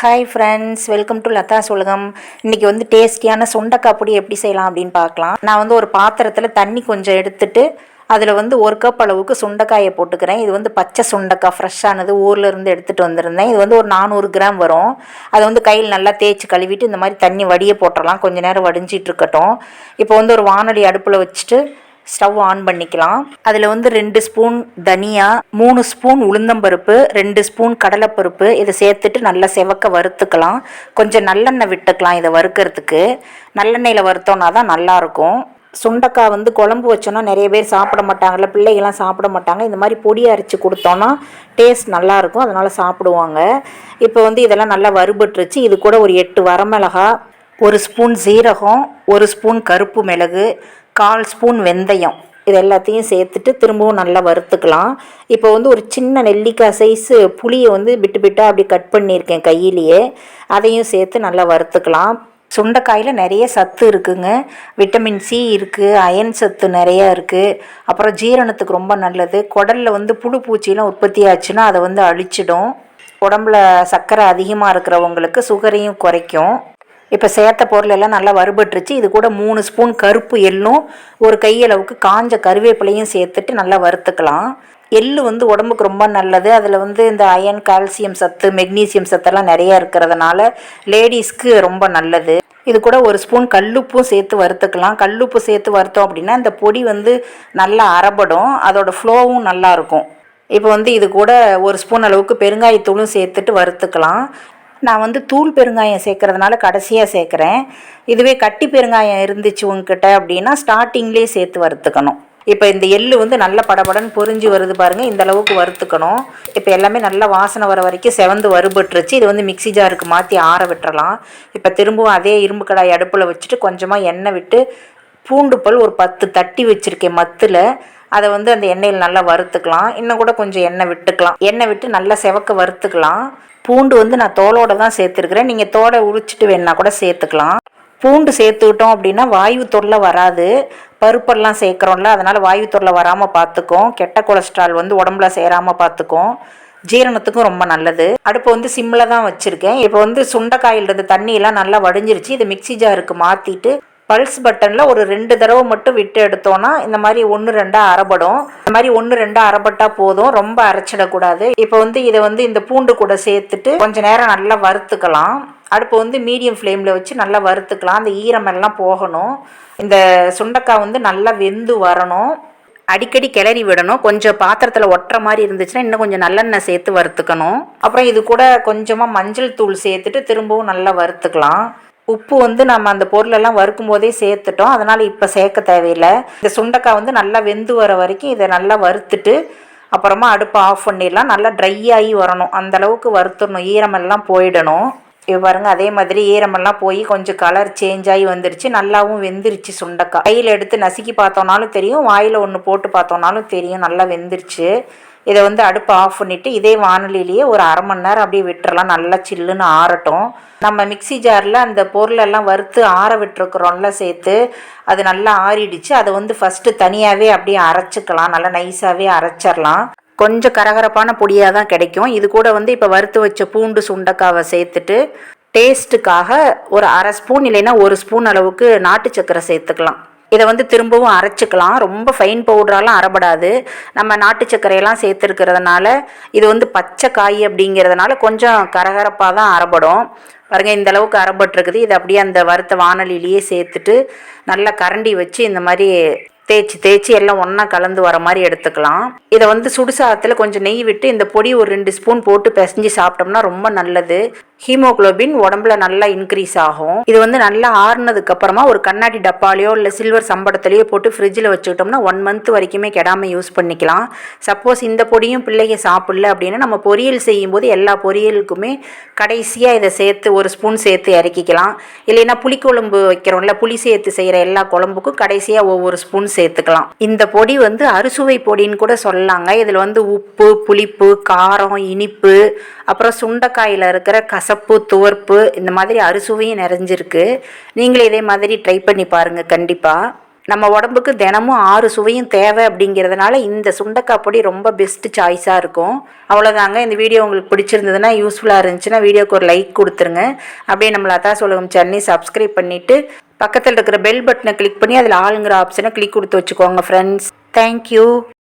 Hi friends welcome to Latha சுலகம் இன்றைக்கி வந்து டேஸ்டியான சுண்டக்காய் பொடி எப்படி செய்யலாம் அப்படின்னு பார்க்கலாம். நான் வந்து ஒரு பாத்திரத்தில் தண்ணி கொஞ்சம் எடுத்துட்டு அதில் வந்து ஒரு கப் அளவுக்கு சுண்டைக்காயை போட்டுக்கிறேன். இது வந்து பச்சை சுண்டைக்காய் ஃப்ரெஷ்ஷானது ஊரில் இருந்து எடுத்துகிட்டு வந்திருந்தேன். இது வந்து ஒரு நானூறு கிராம் வரும். அதை வந்து கையில் நல்லா தேய்ச்சி கழுவிட்டு இந்த மாதிரி தண்ணி வடிய போட்டுடலாம் கொஞ்சம் நேரம் வடிஞ்சிட்டு இருக்கட்டும். இப்போ வந்து ஒரு வானொலி அடுப்பில் வச்சுட்டு ஸ்டவ் ஆன் பண்ணிக்கலாம். அதில் வந்து ரெண்டு ஸ்பூன் தனியா மூணு ஸ்பூன் உளுந்தம்பருப்பு ரெண்டு ஸ்பூன் கடலைப்பருப்பு இதை சேர்த்துட்டு நல்லா செவக்க வறுத்துக்கலாம். கொஞ்சம் நல்லெண்ணெய் விட்டுக்கலாம் இதை வறுக்கிறதுக்கு. நல்லெண்ணெயில் வறுத்தோன்னா தான் நல்லாயிருக்கும். சுண்டக்காய் வந்து குழம்பு வச்சோன்னா நிறைய பேர் சாப்பிட மாட்டாங்கல்ல பிள்ளைகள்லாம் சாப்பிட மாட்டாங்க. இந்த மாதிரி பொடி அரைச்சி கொடுத்தோன்னா டேஸ்ட் நல்லாயிருக்கும். அதனால் சாப்பிடுவாங்க. இப்போ வந்து இதெல்லாம் நல்லா வறுபட்டுருச்சு. இது கூட ஒரு எட்டு வரமிளகா ஒரு ஸ்பூன் சீரகம் ஒரு ஸ்பூன் கருப்பு மிளகு கால் ஸ்பூன் வெந்தயம். இது எல்லாத்தையும் சேர்த்துட்டு திரும்பவும் நல்லா வறுத்துக்கலாம். இப்போ வந்து ஒரு சின்ன நெல்லிக்காய் சைஸு புளியை வந்து விட்டு விட்டா அப்படி கட் பண்ணியிருக்கேன் கையிலேயே. அதையும் சேர்த்து நல்லா வறுத்துக்கலாம். சுண்டைக்காயில் நிறைய சத்து இருக்குங்க. விட்டமின் சி இருக்குது அயன் சத்து நிறையா இருக்குது அப்புறம் ஜீரணத்துக்கு ரொம்ப நல்லது. குடலில் வந்து புழு பூச்சிலாம் உற்பத்தி ஆச்சுன்னா அதை வந்து அழிச்சிடும். உடம்புல சர்க்கரை அதிகமாக இருக்கிறவங்களுக்கு சுகரையும் குறைக்கும். இப்போ சேர்த்த பொருள் எல்லாம் நல்லா வறுபட்டுருச்சு. இது கூட மூணு ஸ்பூன் கருப்பு எள்ளும் ஒரு கையளவுக்கு காஞ்ச கருவேப்பிலையும் சேர்த்துட்டு நல்லா வறுத்துக்கலாம். எள்ளு வந்து உடம்புக்கு ரொம்ப நல்லது. அதில் வந்து இந்த அயன் கால்சியம் சத்து மெக்னீசியம் சத்தெல்லாம் நிறையா இருக்கிறதுனால லேடிஸ்க்கு ரொம்ப நல்லது. இது கூட ஒரு ஸ்பூன் கல்லுப்பும் சேர்த்து வறுத்துக்கலாம். கல்லுப்பு சேர்த்து வறுத்தோம் அப்படின்னா இந்த பொடி வந்து நல்லா அறப்படும். அதோட ஃப்ளோவும் நல்லாயிருக்கும் இப்போ வந்து இது கூட ஒரு ஸ்பூன் அளவுக்கு பெருங்காயத்தூளும் சேர்த்துட்டு வறுத்துக்கலாம். நான் வந்து தூள் பெருங்காயம் சேர்க்கறதுனால கடைசியாக சேர்க்குறேன். இதுவே கட்டி பெருங்காயம் இருந்துச்சு உங்ககிட்ட அப்படின்னா ஸ்டார்டிங்லேயே சேர்த்து வறுத்துக்கணும். இப்போ இந்த எள்ளு வந்து நல்ல படபடன்னு பொரிஞ்சு வருது பாருங்கள் இந்த அளவுக்கு வறுத்துக்கணும். இப்போ எல்லாமே நல்லா வாசனை வர வரைக்கும் செவந்து வறுபட்டுருச்சு. இது வந்து மிக்சி ஜாருக்கு மாற்றி ஆற விட்டுறலாம். இப்போ திரும்பவும் அதே இரும்பு கடாய் அடுப்பில் வச்சுட்டு கொஞ்சமாக எண்ணெய் விட்டு பூண்டு பல் ஒரு பத்து தட்டி வச்சுருக்கேன் மத்தில். அதை வந்து அந்த எண்ணெயில் நல்லா வறுத்துக்கலாம். இன்னும் கூட கொஞ்சம் எண்ணெய் விட்டுக்கலாம். எண்ணெய் விட்டு நல்லா செவக்க வறுத்துக்கலாம். பூண்டு வந்து நான் தோலோட தான் சேர்த்துருக்குறேன். நீங்கள் தோலை உரிச்சிட்டு வேணுன்னா கூட சேர்த்துக்கலாம். பூண்டு சேர்த்துக்கிட்டோம் அப்படின்னா வாயு தொல்லை வராது. பருப்பெல்லாம் சேர்க்குறோம்ல அதனால் வாயு தொல்லை வராமல் பார்த்துக்கும் கெட்ட கொலஸ்ட்ரால் வந்து உடம்புல சேராமல் பார்த்துக்கும் ஜீரணத்துக்கும் ரொம்ப நல்லது. அடுப்பு வந்து சிம்மில் தான் வச்சுருக்கேன். இப்போ வந்து சுண்டைக்காயிலிருந்து தண்ணியெல்லாம் நல்லா வடிஞ்சிருச்சு. இதை மிக்சி ஜாருக்கு மாற்றிட்டு பல்ஸ் பட்டனில் ஒரு ரெண்டு தடவை மட்டும் விட்டு எடுத்தோன்னா இந்த மாதிரி ஒன்று ரெண்டாக அரைபடும் இந்த மாதிரி ஒன்று ரெண்டாக அரைபட்டால் போதும். ரொம்ப அரைச்சிடக்கூடாது. இப்போ வந்து இதை வந்து இந்த பூண்டு கூட சேர்த்துட்டு கொஞ்ச நேரம் நல்லா வறுத்துக்கலாம். அடுப்பு வந்து மீடியம் ஃப்ளேமில் வச்சு நல்லா வறுத்துக்கலாம். அந்த ஈரமெல்லாம் போகணும். இந்த சுண்டக்காய் வந்து நல்லா வெந்து வரணும். அடிக்கடி கிளறி விடணும். கொஞ்சம் பாத்திரத்தில் ஒட்டுற மாதிரி இருந்துச்சுன்னா இன்னும் கொஞ்சம் நல்லெண்ணெய் சேர்த்து வறுத்துக்கணும். அப்புறம் இது கூட கொஞ்சமாக மஞ்சள் தூள் சேர்த்துட்டு திரும்பவும் நல்லா வறுத்துக்கலாம். உப்பு வந்து நம்ம அந்த பொருளெல்லாம் வறுக்கும் போதே சேர்த்துட்டோம். அதனால் இப்போ சேர்க்க தேவையில்லை. இந்த சுண்டக்காய் வந்து நல்லா வெந்து வர வரைக்கும் இதை நல்லா வறுத்துட்டு அப்புறமா அடுப்பை ஆஃப் பண்ணிடலாம். நல்லா ட்ரை ஆகி வரணும். அந்தளவுக்கு வறுத்துடணும். ஈரமெல்லாம் போயிடணும். இப்போ பாருங்கள் அதே மாதிரி ஈரமெல்லாம் போய் கொஞ்சம் கலர் சேஞ்ச் ஆகி வந்துருச்சு. நல்லாவும் வெந்துருச்சு சுண்டக்காய். கையில் எடுத்து நசுக்கி பார்த்தோன்னாலும் தெரியும். வாயில் ஒன்று போட்டு பார்த்தோன்னாலும் தெரியும். நல்லா வெந்துருச்சு. இதை வந்து அடுப்பு ஆஃப் பண்ணிவிட்டு இதே வானொலியிலேயே ஒரு அரை மணி நேரம் அப்படியே விட்டுறலாம். நல்லா சில்லுன்னு ஆறட்டும். நம்ம மிக்சி ஜாரில் அந்த பொருளெல்லாம் வறுத்து ஆற விட்டுருக்குறோம்ல சேர்த்து அது நல்லா ஆறிடுச்சு. அதை வந்து ஃபஸ்ட்டு தனியாகவே அப்படியே அரைச்சிக்கலாம். நல்லா நைஸாகவே அரைச்சிடலாம். கொஞ்சம் கரகரப்பான பொடியாக தான் கிடைக்கும். இது கூட வந்து இப்போ வறுத்து வச்ச பூண்டு சுண்டக்காவை சேர்த்துட்டு டேஸ்ட்டுக்காக ஒரு அரை ஸ்பூன் இல்லைன்னா ஒரு ஸ்பூன் அளவுக்கு நாட்டு சக்கரை சேர்த்துக்கலாம். இதை வந்து திரும்பவும் அரைச்சிக்கலாம். ரொம்ப ஃபைன் பவுடராலாம் அரைபடாது. நம்ம நாட்டு சர்க்கரையெல்லாம் சேர்த்துருக்கிறதுனால இது வந்து பச்சை காய் அப்படிங்கிறதுனால கொஞ்சம் கரகரப்பாக தான் அரைபடும். பாருங்கள் இந்த அளவுக்கு அரைபட்டுருக்குது. இது அப்படியே அந்த வறுத்த வானலிலேயே சேர்த்துட்டு நல்லா கரண்டி வச்சு இந்த மாதிரி தேய்ச்சி தேய்ச்சி எல்லாம் ஒன்றா கலந்து வர மாதிரி எடுத்துக்கலாம். இதை வந்து சுடுசாதத்தில் கொஞ்சம் நெய் விட்டு இந்த பொடி ஒரு ரெண்டு ஸ்பூன் போட்டு பிசைஞ்சு சாப்பிட்டோம்னா ரொம்ப நல்லது. ஹீமோக்ளோபின் உடம்புல நல்லா இன்க்ரீஸ் ஆகும். இது வந்து நல்லா ஆறுனதுக்கு அப்புறமா ஒரு கண்ணாடி டப்பாலையோ இல்லை சில்வர் சம்படத்துலையோ போட்டு ஃப்ரிட்ஜில் வச்சுக்கிட்டோம்னா ஒன் மந்த் வரைக்குமே கெடாமல் யூஸ் பண்ணிக்கலாம். சப்போஸ் இந்த பொடியும் பிள்ளைங்க சாப்பிடல அப்படின்னா நம்ம பொரியல் செய்யும்போது எல்லா பொரியலுக்குமே கடைசியாக இதை சேர்த்து ஒரு ஸ்பூன் சேர்த்து இறக்கிக்கலாம். இல்லைன்னா புளிக்குழம்பு வைக்கிறோம்ல புளி சேர்த்து செய்கிற எல்லா குழம்புக்கும் கடைசியாக ஒவ்வொரு ஸ்பூன் சேர்த்துக்கலாம். இந்த பொடி வந்து அறுசுவை பொடின்னு கூட சொல்லலாங்க இதில் வந்து உப்பு புளிப்பு காரம் இனிப்பு அப்புறம் சுண்டைக்காயில் இருக்கிற கச கசப்பு துவர்ப்பு இந்த மாதிரி அறுசுவையும் நிறைஞ்சிருக்கு. நீங்களே இதே மாதிரி ட்ரை பண்ணி பாருங்கள் கண்டிப்பாக நம்ம உடம்புக்கு தினமும் ஆறு சுவையும் தேவை அப்படிங்கிறதுனால இந்த சுண்டக்காய் பொடி ரொம்ப பெஸ்ட்டு சாய்ஸாக இருக்கும். அவ்வளோதாங்க இந்த வீடியோ உங்களுக்கு பிடிச்சிருந்ததுன்னா யூஸ்ஃபுல்லாக இருந்துச்சுன்னா வீடியோக்கு ஒரு லைக் கொடுத்துருங்க. அப்படியே நம்ம லதா சொல்லுங்க சென்னை சப்ஸ்கிரைப் பண்ணிவிட்டு பக்கத்தில் இருக்கிற பெல் பட்டனை கிளிக் பண்ணி அதில் ஆளுங்கிற ஆப்ஷனை கிளிக் கொடுத்து வச்சுக்கோங்க ஃப்ரெண்ட்ஸ் தேங்க்யூ